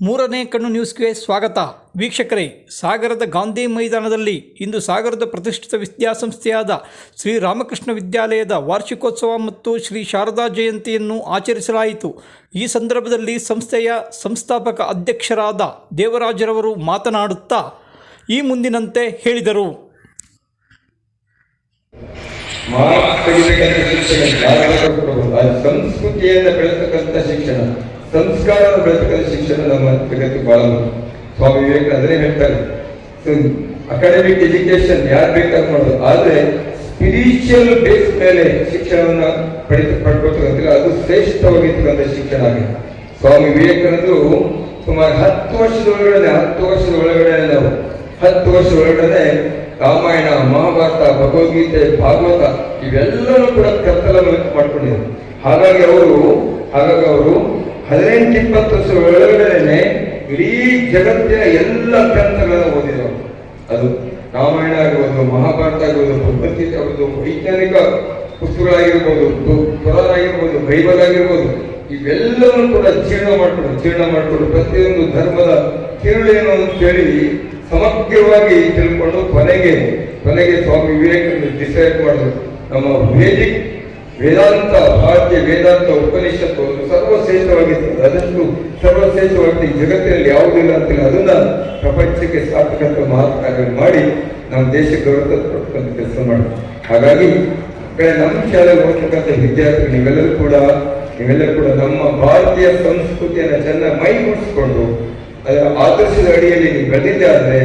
ಮೂರನೇ ಕಣ್ಣು ನ್ಯೂಸ್ಗೆ ಸ್ವಾಗತ. ವೀಕ್ಷಕರೇ, ಸಾಗರದ ಗಾಂಧಿ ಮೈದಾನದಲ್ಲಿ ಇಂದು ಸಾಗರದ ಪ್ರತಿಷ್ಠಿತ ವಿದ್ಯಾಸಂಸ್ಥೆಯಾದ ಶ್ರೀ ರಾಮಕೃಷ್ಣ ವಿದ್ಯಾಲಯದ ವಾರ್ಷಿಕೋತ್ಸವ ಮತ್ತು ಶ್ರೀ ಶಾರದಾ ಜಯಂತಿಯನ್ನು ಆಚರಿಸಲಾಯಿತು. ಈ ಸಂದರ್ಭದಲ್ಲಿ ಸಂಸ್ಥೆಯ ಸಂಸ್ಥಾಪಕ ಅಧ್ಯಕ್ಷರಾದ ದೇವರಾಜರವರು ಮಾತನಾಡುತ್ತಾ ಈ ಮುಂದಿನಂತೆ ಹೇಳಿದರು. ಸಂಸ್ಕೃತಿಯಿಂದ ಬೆಳೆಸತಕ್ಕಂಥ ಶಿಕ್ಷಣ. ಸಂಸ್ಕಾರವನ್ನು ಬೆಳೆಸತಕ್ಕಂಥ ಶಿಕ್ಷಣ ನಮ್ಮ ಜಗತ್ತು ಬಹಳ. ಸ್ವಾಮಿ ವಿವೇಕಾನಂದರೇ ಹೇಳ್ತಾರೆ. ಅಕಾಡೆಮಿಕ್ ಎಜುಕೇಶನ್ ಯಾರು ಬೇಕಾದ್ರೂ ಮಾಡೋದು ಆದ್ರೆ ಸ್ಪಿರಿಚುವಲ್ ಬೇಸ್ ಮೇಲೆ ಶಿಕ್ಷಣವನ್ನ ಪಡಿತ ಪಡ್ಕೊಳ್ತಕ್ಕಂಥ ಅದು ಶ್ರೇಷ್ಠವಾಗಿರ್ತಕ್ಕಂಥ ಶಿಕ್ಷಣ ಆಗಿದೆ. ಸ್ವಾಮಿ ವಿವೇಕಾನಂದರು ಸುಮಾರು ಹತ್ತು ವರ್ಷದ ಒಳಗಡೆ, ಹತ್ತು ವರ್ಷದ ಒಳಗಡೆ ನಾವು ಹತ್ತು ವರ್ಷ ಒಳಗಡೆ ರಾಮಾಯಣ, ಮಹಾಭಾರತ, ಭಗವದ್ಗೀತೆ, ಭಾಗವತ ಇವೆಲ್ಲವೂ ಕೂಡ ಕತ್ತಲ ಮಾಡ್ಕೊಂಡಿದ್ದಾರೆ ಹಾಗಾಗಿ ಅವರು ಹಾಗಾಗಿ ಅವರು ಹದಿನೆಂಟು, ಇಪ್ಪತ್ತು ವರ್ಷ ಒಳಗಡೆನೆ ಇಡೀ ಜಗತ್ತಿನ ಎಲ್ಲ ಗ್ರಂಥಗಳನ್ನು ಓದಿದರು. ಅದು ರಾಮಾಯಣ ಆಗಿರ್ಬೋದು ಮಹಾಭಾರತ ಆಗಿರ್ಬೋದು ಭಗವದ್ಗೀತೆ ಆಗಿರ್ಬೋದು ವೈಜ್ಞಾನಿಕ ಪುಸ್ತಕಗಳಾಗಿರ್ಬೋದು ಪುರಾಣ ಆಗಿರ್ಬೋದು ಬೈಬಲ್ ಆಗಿರ್ಬೋದು ಇವೆಲ್ಲವನ್ನು ಕೂಡ ಜೀರ್ಣ ಮಾಡಿಕೊಂಡು ಜೀರ್ಣ ಮಾಡಿಕೊಂಡು ಪ್ರತಿಯೊಂದು ಧರ್ಮದ ತಿರುಳೇನು ಅಂತ ಹೇಳಿ ಸಮಗ್ರವಾಗಿ ತಿಳ್ಕೊಂಡು ಕೊನೆಗೆ ಕೊನೆಗೆ ಸ್ವಾಮಿ ವಿವೇಕಾನಂದ ಡಿಸೈಡ್ ಮಾಡಿದ್ರು. ನಮ್ಮ ವೇದಿಕ್ ವೇದಾಂತ, ಭಾರತೀಯ ವೇದಾಂತ ಉಪನಿಷತ್ತು ಸರ್ವಶ್ರೇಷ್ಠವಾಗಿತ್ತು. ಅದಷ್ಟು ಸರ್ವಶ್ರೇಷ್ಠವಾಗಿ ಜಗತ್ತಿನಲ್ಲಿ ಯಾವುದಿಲ್ಲ ಅಂತಿಲ್ಲ ಅದನ್ನ ಪ್ರಪಂಚಕ್ಕೆ ಸಾರ್ಥಕಂತ ಮಹತ್ ಮಾಡಿ ನಮ್ಮ ದೇಶಕ್ಕೆ ಗೌರವ ಕೊಡ್ತಕ್ಕಂಥ ಕೆಲಸ ಮಾಡಿ ಹಾಗಾಗಿ ನಮ್ಮ ಶಾಲೆಗೆ ಹೋಗ್ತಕ್ಕಂಥ ವಿದ್ಯಾರ್ಥಿಗಳು ನೀವೆಲ್ಲರೂ ಕೂಡ ನೀವೆಲ್ಲರೂ ಕೂಡ ನಮ್ಮ ಭಾರತೀಯ ಸಂಸ್ಕೃತಿಯನ್ನು ಚೆನ್ನಾಗಿ ಮೈಗೂಡಿಸ್ಕೊಂಡು ಅದರ ಆದರ್ಶದ ಅಡಿಯಲ್ಲಿ ನೀವು ಬೆಳೆದಿದ್ದೆ ಆದ್ರೆ,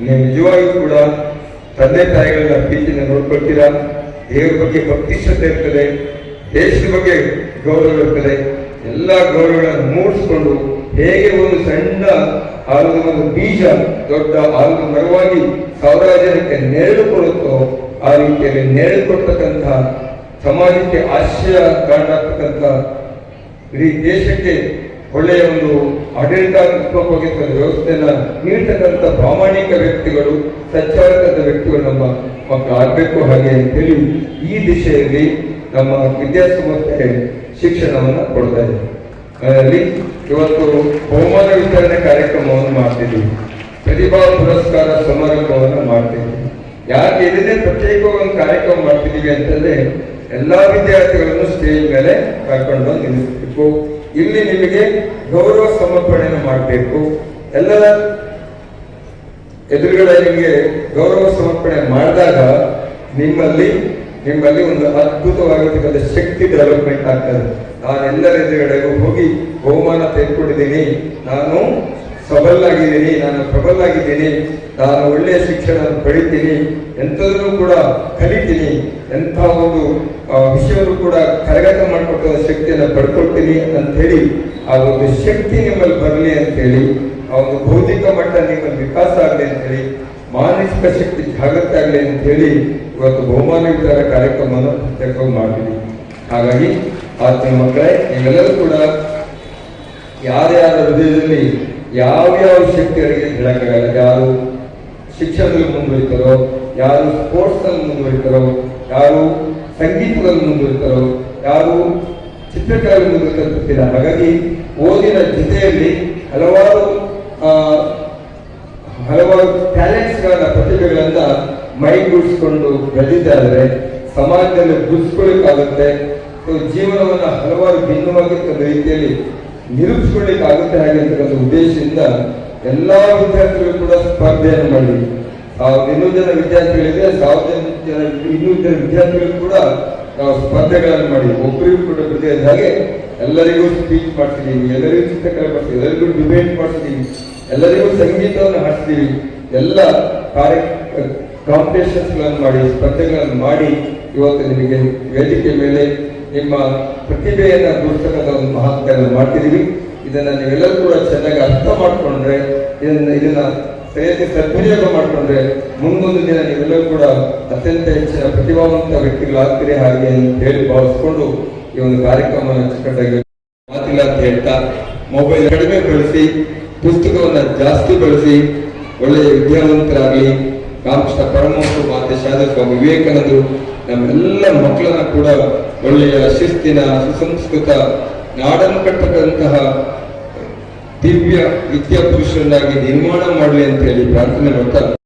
ನೀವು ನಿಜವಾಗಿಯೂ ಕೂಡ ತಂದೆ ತಾಯಿಗಳನ್ನ ಪ್ರೀತಿನ ನೋಡ್ಕೊಳ್ತೀರಾ? ದೇವರ ಬಗ್ಗೆ ಭಕ್ತಿ ಶ್ರದ್ಧೆ ಇರ್ತದೆ, ದೇಶದ ಬಗ್ಗೆ ಗೌರವ ಇರ್ತದೆ, ಎಲ್ಲ ಗೌರವಗಳನ್ನು ಮೂಡಿಸ್ಕೊಂಡು ಹೇಗೆ ಒಂದು ಸಣ್ಣ ಆಲದ ಒಂದು ಬೀಜ, ದೊಡ್ಡ ಆಲದ ಮರವಾಗಿ ಸಾವಿರಾರು ನೆರಳು ಕೊಡುತ್ತೋ, ಆ ರೀತಿಯಲ್ಲಿ ನೆರಳು ಕೊಡ್ತಕ್ಕಂಥ, ಸಮಾಜಕ್ಕೆ ಆಶ್ರಯ ಕಾರಣಾಗ್ತಕ್ಕಂಥ ಇಡೀ ದೇಶಕ್ಕೆ ಒಳ್ಳೆಯ ಒಂದು ಆಡಳಿತಾತ್ಮಕವಾಗಿರ್ತಕ್ಕಂಥ ವ್ಯವಸ್ಥೆಯನ್ನ ನೀಡ್ತಕ್ಕಂಥ ಪ್ರಾಮಾಣಿಕ ವ್ಯಕ್ತಿಗಳು, ಸಚ್ಚಾರಕದ ವ್ಯಕ್ತಿಗಳು ನಮ್ಮ ಮಕ್ಕಳು ಆಗಬೇಕು ಹಾಗೆ ಅಂತೇಳಿ ಈ ದಿಶೆಯಲ್ಲಿ ನಮ್ಮ ವಿದ್ಯಾಸಂಸ್ಥೆ ಶಿಕ್ಷಣವನ್ನ ಕೊಡ್ತಾ ಇದೆ ಅದರಲ್ಲಿ ಇವತ್ತು ಬಹುಮಾನ ವಿತರಣೆ ಕಾರ್ಯಕ್ರಮವನ್ನು ಮಾಡ್ತಿದ್ದೀವಿ ಪ್ರತಿಭಾ ಪುರಸ್ಕಾರ ಸಮಾರಂಭವನ್ನು ಮಾಡ್ತೀವಿ ಯಾಕೆ ಇದನ್ನೇ ಪ್ರತ್ಯೇಕವಾಗಿ ಕಾರ್ಯಕ್ರಮ ಮಾಡ್ತಿದ್ದೀವಿ ಅಂತಂದ್ರೆ ಎಲ್ಲಾ ವಿದ್ಯಾರ್ಥಿಗಳನ್ನು ಸ್ಟೇಜ್ ಮೇಲೆ ಕರ್ಕೊಂಡು ನಿಲ್ಲಿಸಬೇಕು. ಇಲ್ಲಿ ನಿಮಗೆ ಗೌರವ ಸಮರ್ಪಣೆಯನ್ನು ಮಾಡಬೇಕು. ಎಲ್ಲರ ಎದುರುಗಡೆ ನಿಮಗೆ ಗೌರವ ಸಮರ್ಪಣೆ ಮಾಡಿದಾಗ ನಿಮ್ಮಲ್ಲಿ ನಿಮ್ಮಲ್ಲಿ ಒಂದು ಅದ್ಭುತವಾಗಿರ್ತಕ್ಕಂಥ ಶಕ್ತಿ ಡೆವಲಪ್ಮೆಂಟ್ ಆಗ್ತದೆ. ನಾನು ಎಲ್ಲರ ಎದುರುಗಡೆಗೂ ಹೋಗಿ ಬಹುಮಾನ ತೆಗೆದುಕೊಂಡಿದ್ದೀನಿ. ನಾನು ಸಬಲ್ಲಾಗಿದ್ದೀನಿ ನಾನು ಪ್ರಬಲಾಗಿದ್ದೀನಿ ನಾನು ಒಳ್ಳೆಯ ಶಿಕ್ಷಣ ಪಡಿತೀನಿ, ಎಂಥದನ್ನು ಕೂಡ ಕಲಿತೀನಿ, ಎಂಥ ಒಂದು ವಿಷಯವನ್ನು ಕೂಡ ಶಕ್ತಿಯನ್ನು ಅಂತ ಹೇಳಿ ಆ ಒಂದು ಶಕ್ತಿ ನಿಮ್ಮಲ್ಲಿ ಬರಲಿ ಅಂತ ಹೇಳಿ ಆ ಒಂದು ಬೌದ್ಧಿಕ ಮಟ್ಟ ನಿಮ್ಮಲ್ಲಿ ವಿಕಾಸ ಆಗಲಿ ಅಂತ ಹೇಳಿ ಮಾನಸಿಕ ಶಕ್ತಿ ಜಾಗೃತ ಆಗಲಿ ಅಂತ ಹೇಳಿ ಇವತ್ತು ಬಹುಮಾನ ವಿಚಾರ ಕಾರ್ಯಕ್ರಮವನ್ನು ಪ್ರತ್ಯೇಕವಾಗಿ ಮಾಡಿದ್ವಿ. ಹಾಗಾಗಿ, ಆತ್ಮೀಯ ಮಕ್ಕಳೇ ನೀವೆಲ್ಲರೂ ಕೂಡ ಯಾರ್ಯಾರ ಹೃದಯದಲ್ಲಿ ಯಾವ್ಯಾವ ಶಕ್ತಿಗಳಿಗೆ ಹೇಳಕ್ಕಾಗಲ್ಲ, ಯಾರು ಶಿಕ್ಷಣದಲ್ಲಿ ಮುಂದುವರಿತಾರೋ, ಯಾರು ಸ್ಪೋರ್ಟ್ಸ್ನಲ್ಲಿ ಮುಂದುವರಿತಾರೋ, ಯಾರು ಸಂಗೀತದಲ್ಲಿ ಮುಂದುವರಿತಾರೋ, ಯಾರು ಚಿತ್ರಕಲೆಯಲ್ಲಿ ಮೂಲಕ ಹಾಗಾಗಿ ಓದಿನ ಜೊತೆಯಲ್ಲಿ ಹಲವಾರು ಹಲವಾರು ಟ್ಯಾಲೆಂಟ್ಸ್ಗಳನ್ನ ಪ್ರತಿಭೆಗಳನ್ನ ಮೈಗೂಡಿಸ್ಕೊಂಡು ಬೆಳೆದಿದ್ದಾದ್ರೆ ಸಮಾಜದಲ್ಲಿ ಗುರುಸ್ಕೊಳ್ಳಿಕ್ಕಾಗುತ್ತೆ ಜೀವನವನ್ನು ಹಲವಾರು ಭಿನ್ನವಾಗಿರ್ತಕ್ಕಂಥ ರೀತಿಯಲ್ಲಿ ನಿರೂಪಿಸ್ಕೊಳ್ಳಿಕ್ಕಾಗುತ್ತೆ. ಹಾಗೆ ಅಂತಕ್ಕಂಥ ಉದ್ದೇಶದಿಂದ ಎಲ್ಲಾ ವಿದ್ಯಾರ್ಥಿಗಳು ಕೂಡ ಸ್ಪರ್ಧೆಯನ್ನು ಮಾಡಿ ಸಾವಿರದ ಇನ್ನೂರು ಜನ ವಿದ್ಯಾರ್ಥಿಗಳಿದೆ ಸಾವಿರದ ಜನ ಇನ್ನೂರು ಜನ ವಿದ್ಯಾರ್ಥಿಗಳು ಕೂಡ ನಾವು ಸ್ಪರ್ಧೆಗಳನ್ನು ಮಾಡಿ ಒಬ್ಬರಿಗೂ ಕೂಡ ಬಿಡದೆ ಹಾಗೆ ಎಲ್ಲರಿಗೂ ಸ್ಪೀಚ್ ಮಾಡ್ತಿದ್ದೀವಿ ಎಲ್ಲರಿಗೂ ಚಿತ್ರಕಲೆ ಮಾಡ್ತೀವಿ ಎಲ್ಲರಿಗೂ ಡಿಬೇಟ್ ಮಾಡ್ತಿದ್ದೀವಿ ಎಲ್ಲರಿಗೂ ಸಂಗೀತವನ್ನು ಹಾಡ್ತೀವಿ ಎಲ್ಲ ಕಾರ್ಯ ಕಾಂಪಿಟೇಷನ್ಸ್ಗಳನ್ನು ಮಾಡಿ, ಸ್ಪರ್ಧೆಗಳನ್ನು ಮಾಡಿ ಇವತ್ತು ನಿಮಗೆ ವೇದಿಕೆ ಮೇಲೆ ನಿಮ್ಮ ಪ್ರತಿಭೆಯನ್ನು ಗುರುತಕ್ಕಂಥ ಒಂದು ಮಹತ್ವವನ್ನು ಮಾಡ್ತಿದ್ದೀವಿ ಇದನ್ನು ನೀವೆಲ್ಲರೂ ಕೂಡ ಚೆನ್ನಾಗಿ ಅರ್ಥ ಮಾಡಿಕೊಂಡ್ರೆ ಇದನ್ನು, ಇದನ್ನ ಸರಿಯಾಗಿ ಸದ್ವಿನಿಯೋಗ ಮಾಡ್ಕೊಂಡ್ರೆ ಮುಂದೊಂದು ದಿನ ನೀವೆಲ್ಲರೂ ಕೂಡ ಅತ್ಯಂತ ಹೆಚ್ಚಿನ ಪ್ರತಿಭಾವಂತ ವ್ಯಕ್ತಿಗಳಾಗ್ತೀರಿ ಹಾಗೆ ಅಂತ ಹೇಳಿ ಭಾವಿಸ್ಕೊಂಡು ಈ ಒಂದು ಕಾರ್ಯಕ್ರಮವನ್ನು ಅಚ್ಚುಕಟ್ಟಾಗಿ ಮಾತಿಲ್ಲ ಅಂತ ಹೇಳ್ತಾ ಮೊಬೈಲ್ ಕಡಿಮೆ ಬಳಸಿ, ಪುಸ್ತಕವನ್ನು ಜಾಸ್ತಿ ಬಳಸಿ, ಒಳ್ಳೆಯ ವಿದ್ಯಾವಂತರಾಗಲಿ, ರಾಮಕೃಷ್ಣ ಪರಮಹಂಸರು ಮಾತೆ ಶಾರದಾ ಸ್ವಾಮಿ ವಿವೇಕಾನಂದರು, ನಮ್ಮೆಲ್ಲ ಮಕ್ಕಳನ್ನ ಕೂಡ ಒಳ್ಳೆಯ ಶಿಸ್ತಿನ ಸುಸಂಸ್ಕೃತ ನಾಡನ್ನು ಕಟ್ಟತಕ್ಕಂತಹ ದಿವ್ಯ ವಿದ್ಯಾಪುರುಷರನ್ನಾಗಿ ನಿರ್ಮಾಣ ಮಾಡಲಿ ಅಂತ ಹೇಳಿ ಪ್ರಾರ್ಥನೆ ಮಾಡ್ತಾ